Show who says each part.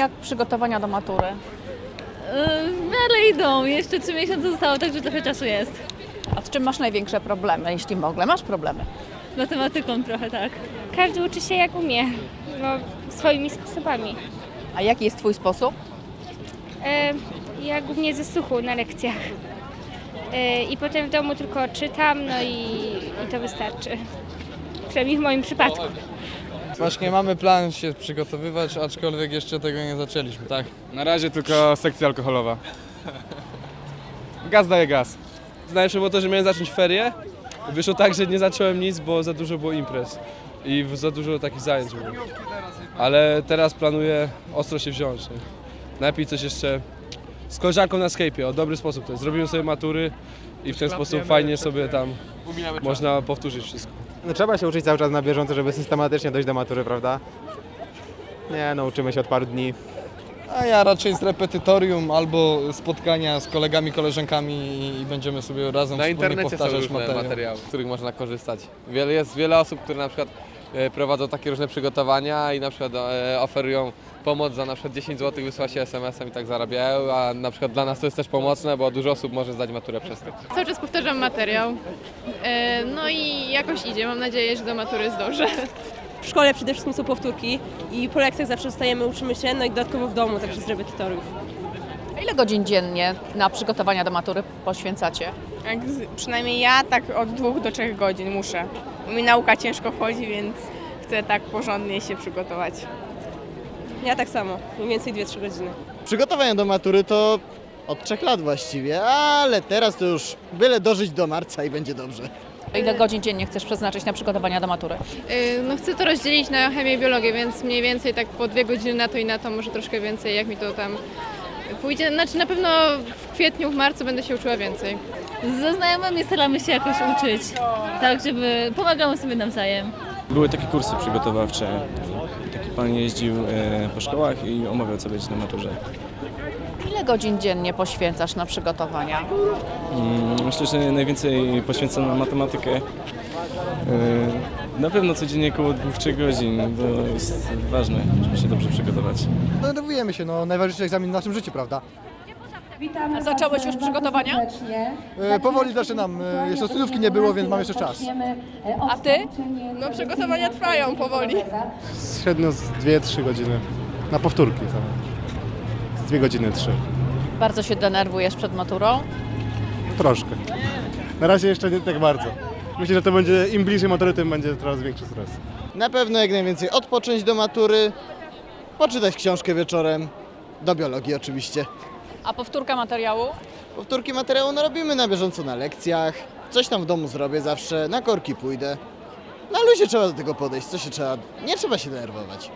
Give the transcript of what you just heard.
Speaker 1: Jak przygotowania do matury?
Speaker 2: W miarę idą, jeszcze trzy miesiące zostało, także trochę czasu jest.
Speaker 1: A z czym masz największe problemy, jeśli w ogóle masz problemy?
Speaker 2: Z matematyką trochę tak.
Speaker 3: Każdy uczy się jak umie, no, swoimi sposobami.
Speaker 1: A jaki jest Twój sposób?
Speaker 3: E, ja głównie ze słuchu na lekcjach. E, I potem w domu tylko czytam, no i, i to wystarczy. Przynajmniej w moim przypadku.
Speaker 4: Właśnie mamy plan się przygotowywać, aczkolwiek jeszcze tego nie zaczęliśmy, tak?
Speaker 5: Na razie tylko sekcja alkoholowa. Gaz daje gaz.
Speaker 6: Najlepsze było to, że miałem zacząć ferie. Wyszło tak, że nie zacząłem nic, bo za dużo było imprez i za dużo takich zajęć było. Ale teraz planuję ostro się wziąć. Nie? Najlepiej coś jeszcze z koleżanką na Skype'ie, o dobry sposób to jest. Zrobimy sobie matury i w ten sposób fajnie sobie tam można powtórzyć wszystko.
Speaker 7: No, trzeba się uczyć cały czas na bieżąco, żeby systematycznie dojść do matury, prawda? Nie, no uczymy się od paru dni.
Speaker 4: A ja raczej z repetytorium albo spotkania z kolegami, koleżankami i- i będziemy sobie razem
Speaker 8: Na
Speaker 4: wspólnie
Speaker 8: internecie są
Speaker 4: powtarzać
Speaker 8: różne
Speaker 4: materiał.
Speaker 8: materiały, z których można korzystać. Wiele, jest wiele osób, które na przykład prowadzą takie różne przygotowania i na przykład e, oferują pomoc za na przykład 10 zł, wysła się SMS-em i tak zarabiają, a na przykład dla nas to jest też pomocne, bo dużo osób może zdać maturę przez to.
Speaker 9: Cały czas powtarzam materiał. E, No i jakoś idzie. Mam nadzieję, że do matury zdążę.
Speaker 10: W szkole przede wszystkim są powtórki i po lekcjach zawsze zostajemy, uczymy się, no i dodatkowo w domu, także z repetytoriów.
Speaker 1: Ile godzin dziennie na przygotowania do matury poświęcacie?
Speaker 9: Jak z, przynajmniej ja tak od dwóch do trzech godzin muszę. Mi nauka ciężko wchodzi, więc chcę tak porządnie się przygotować.
Speaker 10: Ja tak samo, mniej więcej 2-3 godziny.
Speaker 11: Przygotowania do matury to od trzech lat właściwie, ale teraz to już byle dożyć do marca i będzie dobrze.
Speaker 1: Ile godzin dziennie chcesz przeznaczyć na przygotowania do matury?
Speaker 9: No chcę to rozdzielić na chemię i biologię, więc mniej więcej tak po dwie godziny na to i na to, może troszkę więcej, jak mi to tam pójdzie. Znaczy na pewno w kwietniu, w marcu będę się uczyła więcej.
Speaker 2: Ze znajomymi staramy się jakoś uczyć, tak żeby pomagamy sobie nawzajem.
Speaker 6: Były takie kursy przygotowawcze. Taki pan jeździł e, po szkołach i omawiał co będzie na maturze.
Speaker 1: Ile godzin dziennie poświęcasz na przygotowania?
Speaker 6: Mm, Myślę, że najwięcej poświęcam na matematykę. Na pewno codziennie około 2-3 godzin, bo jest ważne, żeby się dobrze przygotować.
Speaker 11: Denerwujemy się, no najważniejszy egzamin w naszym życiu, prawda?
Speaker 1: A zacząłeś już przygotowania?
Speaker 11: E, powoli zaczynam, e, jeszcze studniówki nie było, więc mam jeszcze czas.
Speaker 1: A ty?
Speaker 9: No przygotowania trwają powoli.
Speaker 7: Średnio z 2-3 godziny. Na powtórki same. Z 2 godziny 3.
Speaker 1: Bardzo się denerwujesz przed maturą?
Speaker 7: Troszkę. Na razie jeszcze nie tak bardzo. Myślę, że to będzie, im bliżej matury, tym będzie coraz większy stres.
Speaker 11: Na pewno jak najwięcej odpocząć do matury, poczytać książkę wieczorem, do biologii oczywiście.
Speaker 1: A powtórka materiału?
Speaker 11: Powtórki materiału no robimy na bieżąco na lekcjach, coś tam w domu zrobię zawsze, na korki pójdę. Na luzie trzeba do tego podejść, co się trzeba, nie trzeba się denerwować.